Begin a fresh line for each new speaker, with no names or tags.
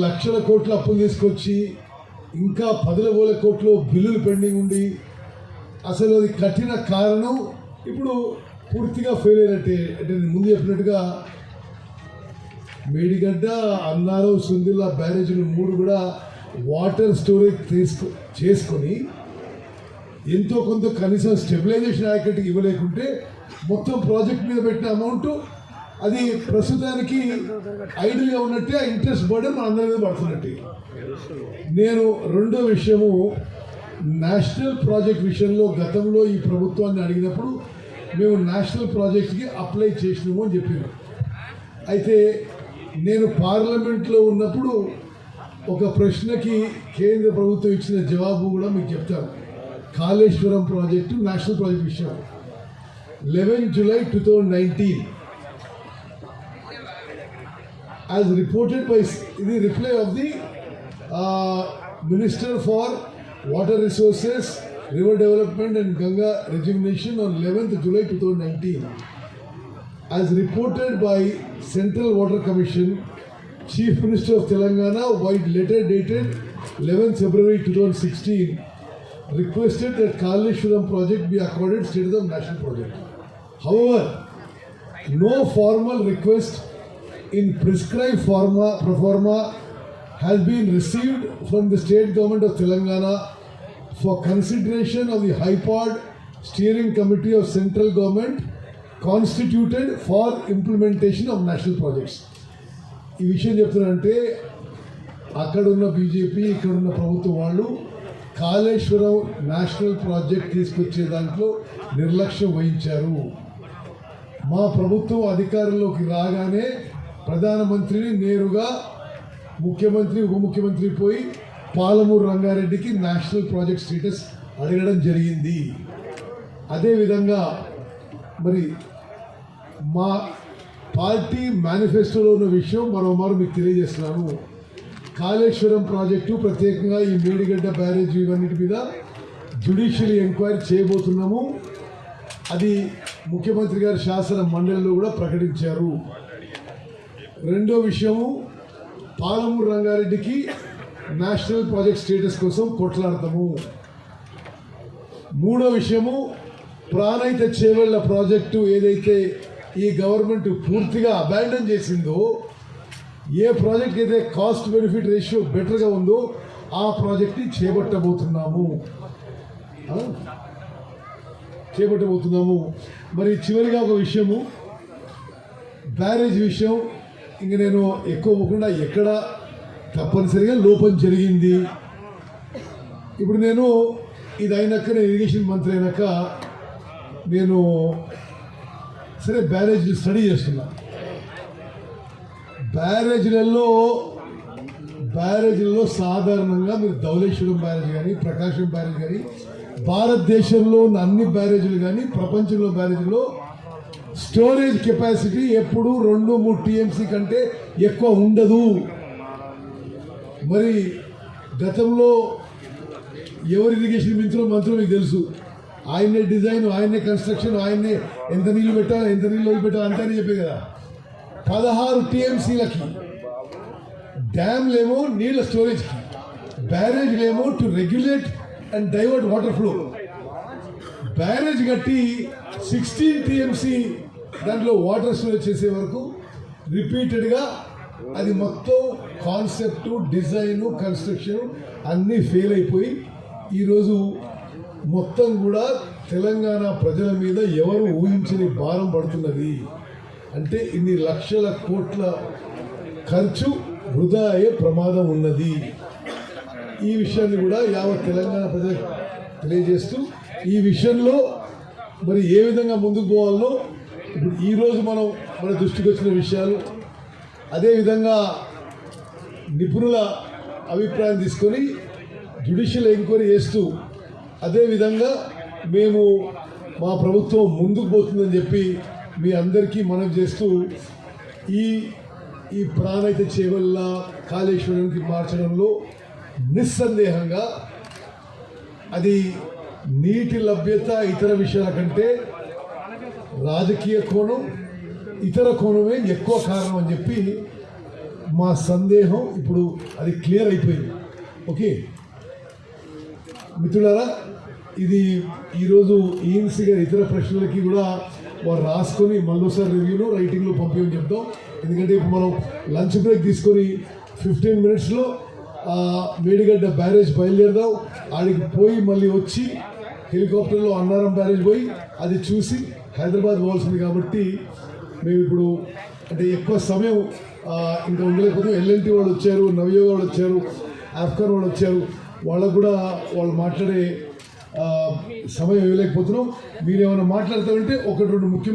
లక్షల కోట్ల అప్పులు తీసుకొచ్చి ఇంకా పదుల వేల కోట్లు బిల్లులు పెండింగ్ ఉండి అసలు అది కఠిన కారణం ఇప్పుడు పూర్తిగా ఫెయిల్ అయినట్టే. అంటే నేను ముందు చెప్పినట్టుగా మేడిగడ్డ అన్నారం సుందిల్లా బ్యారేజీలు మూడు కూడా వాటర్ స్టోరేజ్ తీసుకు చేసుకొని ఎంతో కొంత కనీసం స్టెబిలైజేషన్ ఆయకట్టుకి ఇవ్వలేకుంటే మొత్తం ప్రాజెక్ట్ మీద పెట్టిన అమౌంట్ అది ప్రస్తుతానికి ఐడియా ఉన్నట్టే ఆ ఇంట్రెస్ట్ బర్డెన్ మన అందరి మీద పడుతున్నట్టే. నేను రెండో విషయము నేషనల్ ప్రాజెక్ట్ విషయంలో గతంలో ఈ ప్రభుత్వాన్ని అడిగినప్పుడు మేము నేషనల్ ప్రాజెక్ట్కి అప్లై చేసినాము అని చెప్పాను అయితే నేను పార్లమెంట్లో ఉన్నప్పుడు ఒక ప్రశ్నకి కేంద్ర ప్రభుత్వం ఇచ్చిన జవాబు కూడా మీకు చెప్తాను. కాళేశ్వరం ప్రాజెక్టు నేషనల్ ప్రాజెక్ట్ విషయం. Eleven July two thousand nineteen as reported by the reply of the uh, Minister for Water Resources, River Development and Ganga Rejuvenation on 11th July 2019. As reported by Central Water Commission, Chief Minister of Telangana, by letter dated 11th February 2016, requested that Kaleshwaram project be accorded status of national project. However, no formal request in prescribed forma proforma has been received from the state government of Telangana for consideration of the High Steering Committee of Central Government constituted for implementation of national projects. ఈ విషయం చెప్తున్నానంటే అక్కడ ఉన్న BJP ఇక్కడ ఉన్న ప్రభుత్వం వాళ్ళు Kaleshwaram national project తీసుకొచ్చే దాంట్లో నిర్లక్ష్యం వహించారు మా ప్రభుత్వం అధికారంలోకి రాగానే ప్రధానమంత్రిని నేరుగా ముఖ్యమంత్రి ఉప ముఖ్యమంత్రి పోయి పాలమూరు రంగారెడ్డికి నేషనల్ ప్రాజెక్ట్ స్టేటస్ అడగడం జరిగింది. అదేవిధంగా మరి మా పార్టీ మేనిఫెస్టోలో ఉన్న విషయం మరోమారు మీకు తెలియజేస్తున్నాను కాళేశ్వరం ప్రాజెక్టు ప్రత్యేకంగా ఈ మేడిగడ్డ బ్యారేజ్ ఇవన్నిటి మీద జ్యుడిషియల్ ఎంక్వైరీ చేయబోతున్నాము. అది ముఖ్యమంత్రి గారి శాసన మండలిలో కూడా ప్రకటించారు. రెండో విషయము పాలమూరు రంగారెడ్డికి నేషనల్ ప్రాజెక్ట్ స్టేటస్ కోసం కొట్లాడతాము. మూడో విషయము ప్రాణహిత చేవెళ్ళ ప్రాజెక్టు ఏదైతే ఈ గవర్నమెంట్ పూర్తిగా అబాండన్ చేసిందో ఏ ప్రాజెక్ట్ అయితే కాస్ట్ బెనిఫిట్ రేషియో బెటర్గా ఉందో ఆ ప్రాజెక్ట్ని చేపట్టబోతున్నాము. చేపట్టబోతున్నాము. మరి చివరిగా ఒక విషయము బ్యారేజ్ విషయం. ఇంక నేను ఎక్కువ పోకుండా ఎక్కడ తప్పనిసరిగా లోపం జరిగింది. ఇప్పుడు నేను ఇది అయినాక నేను ఇరిగేషన్ మంత్రి అయినాక నేను సరే బ్యారేజ్ స్టడీ చేస్తున్నా. బ్యారేజ్లలో బ్యారేజ్లలో సాధారణంగా మీరు ధవళేశ్వరం బ్యారేజ్ కానీ ప్రకాశం బ్యారేజ్ కానీ భారతదేశంలో ఉన్న అన్ని బ్యారేజీలు కానీ ప్రపంచంలో బ్యారేజీలో స్టోరేజ్ కెపాసిటీ ఎప్పుడు రెండు మూడు టీఎంసీ కంటే ఎక్కువ ఉండదు. మరి గతంలో ఎవరు ఇరిగేషన్ మించులో మంత్రులు మీకు తెలుసు. ఆయనే డిజైన్ ఆయనే కన్స్ట్రక్షన్ ఆయనే ఎంత నీళ్ళు పెట్టాలి ఎంత నీళ్ళు వదిలిపెట్టాలి అంతే అని చెప్పే కదా. పదహారు టీఎంసీలకి డ్యామ్లేమో నీళ్ళ స్టోరేజ్కి బ్యారేజ్లేమో to regulate and divert water flow barrage కట్టి సిక్స్టీన్ టీఎంసీ దాంట్లో వాటర్ స్టోరేజ్ చేసే వరకు రిపీటెడ్గా అది మొత్తం కాన్సెప్టు డిజైను కన్స్ట్రక్షన్ అన్నీ ఫెయిల్ అయిపోయి ఈరోజు మొత్తం కూడా తెలంగాణ ప్రజల మీద ఎవరు ఊహించని భారం పడుతున్నది. అంటే ఇన్ని లక్షల కోట్ల ఖర్చు వృధా అయ్యే ప్రమాదం ఉన్నది. ఈ విషయాన్ని కూడా యావత్ తెలంగాణ ప్రజలకు తెలియజేస్తూ ఈ విషయంలో మరి ఏ విధంగా ముందుకు పోవాలో ఈరోజు మనం మన దృష్టికి వచ్చిన విషయాలు అదేవిధంగా నిపుణుల అభిప్రాయం తీసుకొని జ్యుడిషియల్ ఎంక్వైరీ చేస్తూ అదేవిధంగా మేము మా ప్రభుత్వం ముందుకు పోతుందని చెప్పి మీ అందరికీ మనం చేస్తూ ఈ ఈ ప్రాణైత చేవల్ల కాళేశ్వరానికి మార్చడంలో నిస్సందేహంగా అది నీటి లభ్యత ఇతర విషయాల కంటే రాజకీయ కోణం ఇతర కోణమే ఎక్కువ కారణం అని చెప్పి మా సందేహం ఇప్పుడు అది క్లియర్ అయిపోయింది. ఓకే? మిత్రులారా ఇది ఈరోజు ఈఎన్సీ గారి ఇతర ప్రశ్నలకి కూడా వారు రాసుకొని మళ్ళీసారి రివ్యూలో రైటింగ్లో పంపించని చెప్తాం. ఎందుకంటే ఇప్పుడు మనం లంచ్ బ్రేక్ తీసుకొని ఫిఫ్టీన్ మినిట్స్లో వేడిగడ్డ బ్యారేజ్ బయలుదేరదాం. ఆడికి పోయి మళ్ళీ వచ్చి హెలికాప్టర్లో అన్నారం బ్యారేజ్ పోయి అది చూసి హైదరాబాద్ పోవాల్సింది కాబట్టి మేము ఇప్పుడు అంటే ఎక్కువ సమయం ఇంకా ఉండలేకపోతే ఎల్ఎన్టీ వాళ్ళు వచ్చారు నవయోగ వాళ్ళు వచ్చారు ఆఫ్ఘన్ వాళ్ళు వచ్చారు వాళ్ళకు కూడా వాళ్ళు మాట్లాడే సమయం ఇవ్వలేకపోతున్నాం. మీరు ఏమైనా మాట్లాడతామంటే ఒకటి రెండు ముఖ్యం